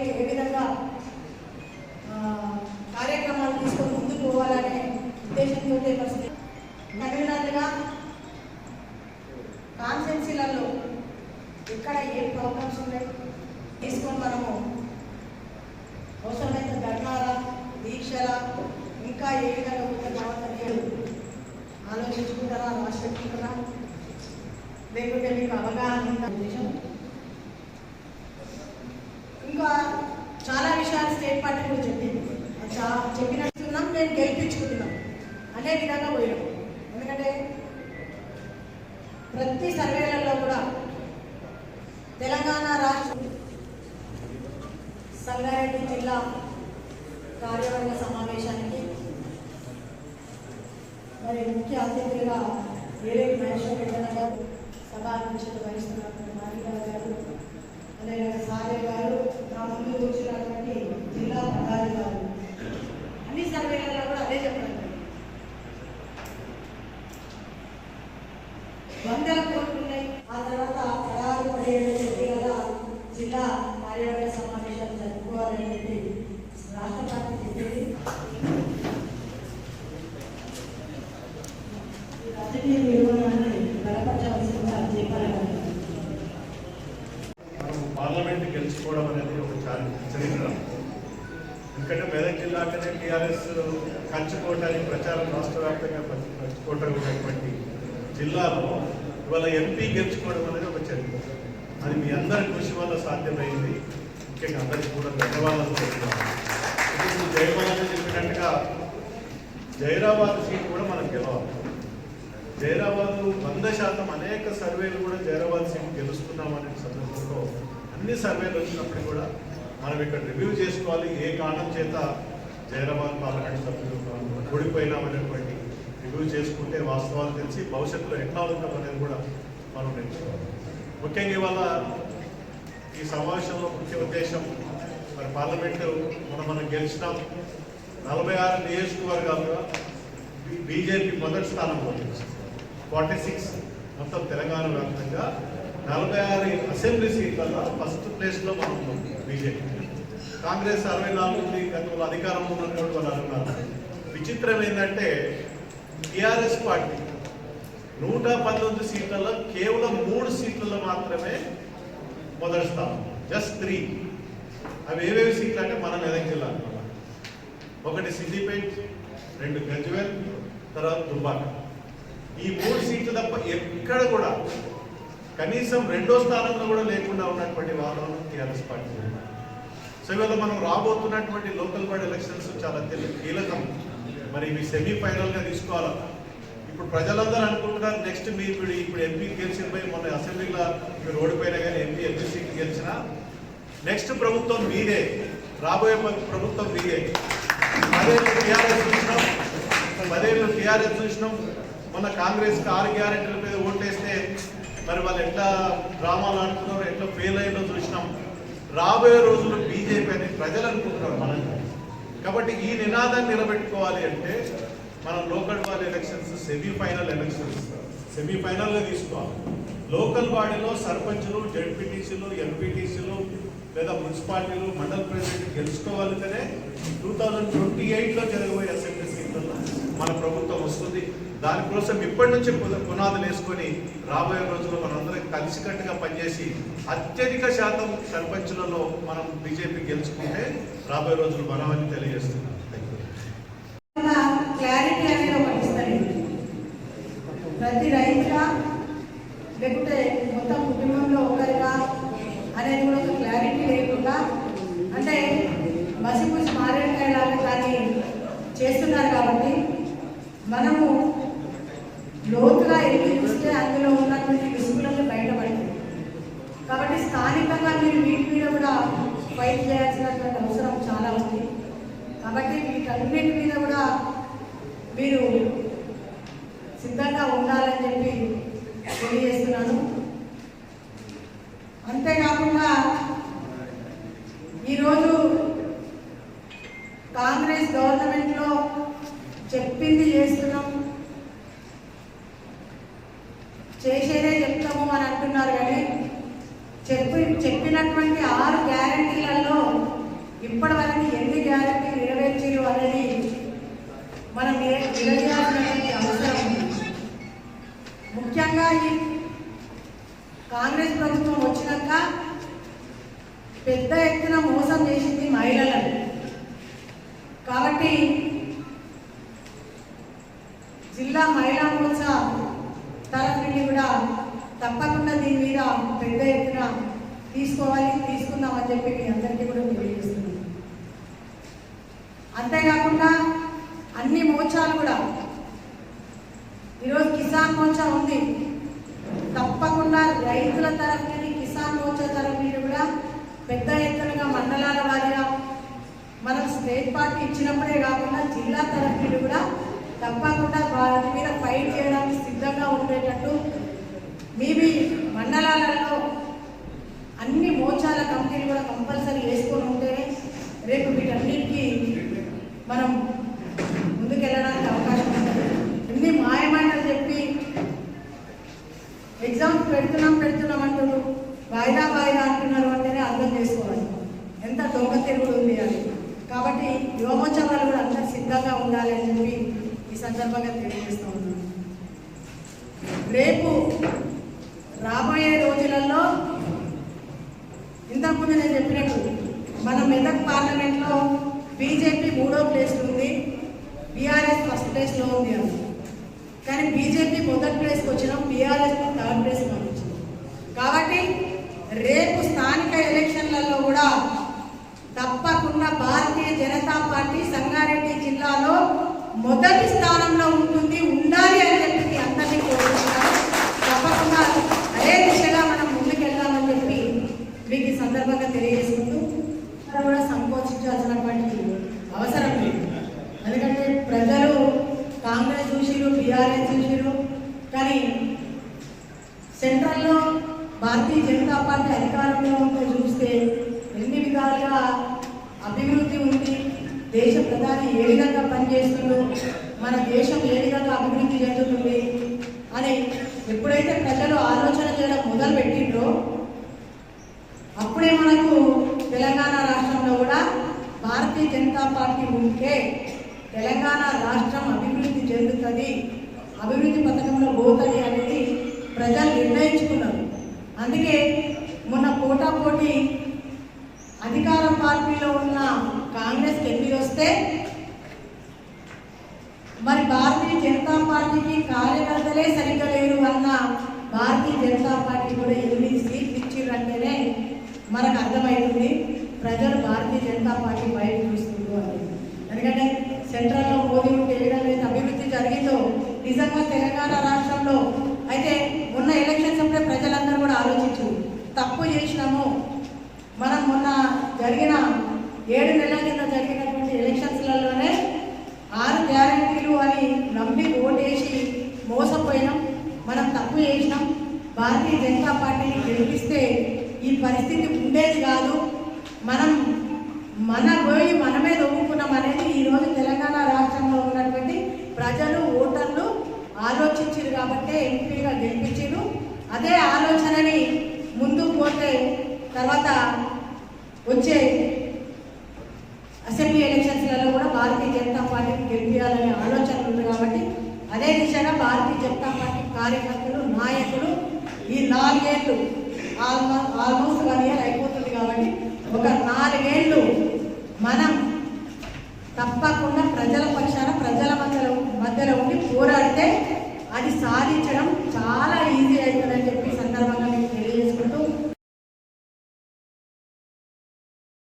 ఏ ఏ విధంగా కార్యక్రమాలు తీసుకొని ముందుకు పోవాలనే ఉద్దేశంతో పరిస్థితి. కన్వీనర్లుగా కాన్సెన్సీలలో ఎక్కడ ఏ ప్రాబ్లమ్స్ ఉన్నాయి? తీసుకొని మనము అవసరమైన ధర్నాల దీక్షల ఇంకా ఏ విధంగా ముందుకు రావాలని ఆలోచించుకుంటారా రాసి పెట్టుకుంటారా లేకుంటే మీకు అవగాహన ఉందా? ఉద్దేశం ఇంకా చాలా విషయాలు స్టేట్ పార్టీ కూడా చెప్పింది. చెప్పినట్టున్నాం నేను గెలిపించుకుంటున్నాం. అనే విధంగా పోయినాం. ఎందుకంటే ప్రతి సర్వేలలో కూడా తెలంగాణ రాష్ట్ర సంగారెడ్డి జిల్లా కార్యవర్గ సమావేశానికి మరి ముఖ్య అతిథులుగా ఏలే మహేశ్వర గారు సభా అధ్యక్షత వహిస్తున్నటువంటి గారు అదే అదేవిధంగా సారే గారు నా ముందు కూర్చున్నటువంటి జిల్లా పదారి గారు అన్ని సర్వేలలో కూడా అదే చెప్పడం జరిగింది. వందల కోట్లు ఉన్నాయి ఆ తర్వాత పదహారు పదిహేడు చెప్పి గల జిల్లా కార్యవర్గ సమావేశాలు జరుపుకోవాలని చెప్పి రాష్ట్ర పార్టీ చెప్పింది ఈ రాజకీయ నిర్వహణని బలపరచవలసిందిగా చెప్పాలని మనం పార్లమెంట్ గెలుచుకోవడం అనేది ఒక చాలా చరిత్ర ఎందుకంటే మెదక్ జిల్లాకనే టీఆర్ఎస్ కంచుకోట అని ప్రచారం రాష్ట్ర వ్యాప్తంగా పంచుకోట ఉన్నటువంటి జిల్లాలో ఇవాళ ఎంపీ గెలుచుకోవడం అనేది ఒక చరిత్ర. అది మీ అందరి కృషి వల్ల సాధ్యమైంది. ముఖ్యంగా అందరికీ కూడా ధన్యవాదాలు చెప్తున్నాను ఇప్పుడు జయమాలని చెప్పినట్టుగా జైరాబాద్ సీట్ కూడా మనం గెలవాలి. జైరాబాద్ వంద శాతం అనేక సర్వేలు కూడా జైరాబాద్ సీట్ గెలుస్తున్నామనే సందర్భంలో అన్ని సర్వేలు వచ్చినప్పుడు కూడా మనం ఇక్కడ రివ్యూ చేసుకోవాలి. ఏ కారణం చేత జైరాబాద్ పార్లమెంట్ సభ్యులు ఓడిపోయినామనేటువంటి యూజ్ చేసుకుంటే వాస్తవాలు తెలిసి భవిష్యత్తులో ఎట్లా ఉంటాం అనేది కూడా మనం నేర్చుకోవాలి. ముఖ్యంగా ఇవాళ ఈ సమావేశంలో ముఖ్య ఉద్దేశం మరి పార్లమెంటు మనం మనం గెలిచినాం. నలభై ఆరు నియోజకవర్గాలుగా బీజేపీ మొదటి స్థానంలో ఫార్టీ సిక్స్ మొత్తం తెలంగాణ వ్యాప్తంగా నలభై ఆరు అసెంబ్లీ సీట్లలో ఫస్ట్ ప్లేస్లో మనం ఉన్నాం బీజేపీ. కాంగ్రెస్ అరవై నాలుగు ఉంది గతంలో అధికారంలో ఉన్నటువంటి వాళ్ళు అనుకున్నారు విచిత్రం ఏంటంటే టిఆర్ఎస్ పార్టీ నూట పంతొమ్మిది సీట్లలో కేవలం మూడు సీట్లలో మాత్రమే మొదటి స్థానం జస్ట్ త్రీ అవి ఏవేవి సీట్లు అంటే మన మెదక్ జిల్లా ఒకటి సిద్దిపేట్ రెండు గజ్వేల్ తర్వాత దుబ్బాక. ఈ మూడు సీట్లు తప్ప ఎక్కడ కూడా కనీసం రెండో స్థానంలో కూడా లేకుండా ఉన్నటువంటి వాతావరణం టీఆర్ఎస్ పార్టీ. సో ఇవాళ మనం రాబోతున్నటువంటి లోకల్ బాడీ ఎలక్షన్స్ చాలా తెలి- కీలకం. మరి ఇవి సెమీఫైనల్గా తీసుకోవాలి? ఇప్పుడు ప్రజలందరూ అనుకుంటున్నారు నెక్స్ట్ మీ ఇప్పుడు ఇప్పుడు ఎంపీ గెలిచిన పోయి మొన్న అసెంబ్లీలో మీరు ఓడిపోయినా కానీ ఎంపీ ఎంపీ సీట్ నెక్స్ట్ ప్రభుత్వం మీదే రాబోయే ప్రభుత్వం మీదే. పదేళ్ళు టీఆర్ఎస్ చూసినాం పదేళ్ళు టీఆర్ఎస్ చూసినాం మొన్న కాంగ్రెస్ ఆరు గ్యారెంటీల మీద ఓటేస్తే మరి వాళ్ళు ఎట్లా డ్రామాలు ఆడుతున్నారు ఎట్లా ఫెయిల్ అయ్యిందో చూసినాం. రాబోయే రోజుల్లో బీజేపీ అని ప్రజలు అనుకుంటున్నారు మనం కాబట్టి ఈ నినాదాన్ని నిలబెట్టుకోవాలి అంటే మనం local body elections semifinal elections సెమీఫైనల్గా తీసుకోవాలి. లోకల్ బాడీలో సర్పంచ్లు జడ్పీటీసీలు ఎంపీటీసీలు లేదా మున్సిపాలిటీలు మండల ప్రెసిడెంట్ గెలుచుకోగలిగితేనే టూ థౌజండ్ ట్వంటీ ఎయిట్లో జరగబోయే అసెంబ్లీ సీట్లలో మన ప్రభుత్వం వస్తుంది. దానికోసం ఇప్పటి నుంచి పునాదులు వేసుకొని రాబోయే రోజుల్లో మనందరం కలిసికట్టుగా పనిచేసి అత్యధిక శాతం సర్పంచులలో మనం బీజేపీ గెలుచుకుంటే రాబోయే రోజులు మనమని తెలియజేస్తున్నాం Thank you. క్లారిటీ అనేది ఒకటి ఇస్తారు ప్రతి రైతుగా లేకుంటే మొత్తం కుటుంబంలో ఒకరిగా అనేది కూడా ఒక క్లారిటీ లేకుండా అంటే మసిపూసి మారేడుకాయలాగా కానీ చేస్తున్నారు కాబట్టి మనము లోతుగా ఎన్ని చూస్తే అందులో ఉన్నటువంటి విసుగులను బయటపడుతుంది కాబట్టి స్థానికంగా మీరు వీటి మీద కూడా ఫైట్ చేయాల్సినటువంటి అవసరం చాలా ఉంది. కాబట్టి వీటన్నిటి మీద కూడా మీరు సిద్ధంగా ఉండాలని చెప్పి తెలియజేస్తున్నాను. ఇప్పటి వరకు ఎన్ని గ్యారెంటీ నెరవేర్చారు అనేది మనం నిలదీయాల్సినటువంటి అవసరం ఉంది ముఖ్యంగా ఈ కాంగ్రెస్ ప్రభుత్వం వచ్చినాక పెద్ద ఎత్తున మోసం చేసింది మహిళలను. కాబట్టి జిల్లా మహిళా మోర్చా తరఫుని కూడా తప్పకుండా దీని మీద పెద్ద ఎత్తున తీసుకోవాలి తీసుకుందామని చెప్పి మీ అందరికీ కూడా తెలియజేస్తున్నాను. అంతేకాకుండా అన్ని మోర్చాలు కూడా. ఈరోజు కిసాన్ మోర్చా ఉంది. తప్పకుండా రైతుల తరఫు నుండి కిసాన్ మోర్చా తరఫు నుండి కూడా పెద్ద ఎత్తునగా మండలాల వారిగా మనం స్టేట్ పార్టీ ఇచ్చినప్పుడే కాకుండా జిల్లా తరఫు నుండి కూడా తప్పకుండా వారి మీద ఫైట్ చేయడానికి సిద్ధంగా ఉండేటట్టు మీ మీ మండలాలలో అన్ని మోర్చాల కమిటీలు కూడా కంపల్సరీ వేసుకొని ఉంటేనే రేపు మనం ముందుకెళ్ళడానికి అవకాశం ఉంటుంది ఇన్ని మాయమాటలు చెప్పి ఎగ్జామ్స్ పెడుతున్నాం పెడుతున్నాం అంటున్నారు. వాయిదా వాయిదా అంటున్నారు అంటేనే అర్థం చేసుకోవాలి. ఎంత దొంగ తిరుగుడు ఉంది అని కాబట్టి యువమోత్సవాలు కూడా అందరు సిద్ధంగా ఉండాలి అని చెప్పి ఈ సందర్భంగా తెలియజేస్తూ ఉన్నాను. రేపు రాబోయే రోజులలో ఇంతకుముందు నేను చెప్పినట్టు మన మెదక్ పార్లమెంట్లో బీజేపీ మూడో ప్లేస్ ఉంది. బీఆర్ఎస్ ఫస్ట్ ప్లేస్లో ఉంది అని. కానీ బీజేపీ మొదటి ప్లేస్కి వచ్చినాం బీఆర్ఎస్ థర్డ్ ప్లేస్లో వచ్చినాం కాబట్టి రేపు స్థానిక ఎలక్షన్లలో కూడా తప్పకుండా భారతీయ జనతా పార్టీ సంగారెడ్డి జిల్లాలో మొదటి స్థానంలో ఉంటుంది ఉండాలి అని చెప్పి మీ అందరినీ కోరుకుంటున్నాను తప్పకుండా అదే దిశగా మనం ముందుకెళ్దామని చెప్పి మీకు ఈ సందర్భంగా తెలియజేసుకుంటూ మనం కూడా సంకోచించాల్సినటువంటి అవసరం లేదు ఎందుకంటే ప్రజలు కాంగ్రెస్ చూసిరు బీఆర్ఎస్ చూసిరు కానీ సెంట్రల్లో భారతీయ జనతా పార్టీ అధికారంలో ఉంటే చూస్తే ఎన్ని విధాలుగా అభివృద్ధి ఉంది. దేశ ప్రధాని ఏ విధంగా పనిచేస్తుందో మన దేశం ఏ విధంగా అభివృద్ధి చెందుతుంది అని ఎప్పుడైతే ప్రజలు ఆలోచన చేయడం మొదలు పెట్టిండ్రో అప్పుడే మనకు తెలంగాణ రాష్ట్రంలో కూడా భారతీయ జనతా పార్టీ ఉంటే తెలంగాణ రాష్ట్రం అభివృద్ధి చెందుతుంది. అభివృద్ధి పథకంలో పోతుంది అనేది ప్రజలు నిర్ణయించుకున్నారు. అందుకే మొన్న పోటాపోటీ అధికార పార్టీలో ఉన్న కాంగ్రెస్ ఎన్ని వస్తే మరి భారతీయ జనతా పార్టీకి కార్యకర్తలే సరిగ్గా లేరు అన్న భారతీయ జనతా పార్టీ కూడా ఎనిమిది సీట్లు ఇచ్చిర్రంటేనే మనకు అర్థమవుతుంది ప్రజలు భారతీయ జనతా పార్టీ బయట చూస్తుండ్రు అని ఎందుకంటే సెంట్రల్లో మోదీ ఉంటే ఏ విధంగా అయితే అభివృద్ధి జరిగిందో నిజంగా తెలంగాణ రాష్ట్రంలో అయితే ఉన్న ఎలక్షన్స్ అప్పుడే ప్రజలందరూ కూడా ఆలోచించు. తప్పు చేసినాము. మనం మొన్న జరిగిన ఏడు నెలల కింద జరిగినటువంటి ఎలక్షన్స్లలోనే ఆరు గ్యారంటీలు అని నమ్మి ఓటేసి మోసపోయినాం. మనం తప్పు చేసినాం. భారతీయ జనతా పార్టీని గెలిపిస్తే ఈ పరిస్థితి ఉండేది కాదు. మనం మన పోయి మనమే దొంగుకున్నాం అనేది ఈరోజు తెలంగాణ రాష్ట్రంలో ఉన్నటువంటి ప్రజలు కాబట్టి ఎంపీగా గెలిపించారు అదే ఆలోచనని ముందుకు పోతే తర్వాత వచ్చే అసెంబ్లీ ఎలక్షన్స్లలో కూడా భారతీయ జనతా పార్టీని గెలిపించాలనే ఆలోచన ఉంది కాబట్టి అదే దిశగా భారతీయ జనతా పార్టీ కార్యకర్తలు నాయకులు ఈ నాలుగేళ్ళు ఆల్మోస్ట్ ఆల్మోస్ట్ వన్ ఇయర్ అయిపోతుంది కాబట్టి ఒక నాలుగేళ్ళు మనం తప్పకుండా ప్రజల పక్షాన ప్రజల మధ్యలో మధ్యలో ఉండి పోరాడితే అది సాధించడం చాలా ఈజీ అవుతుందని చెప్పి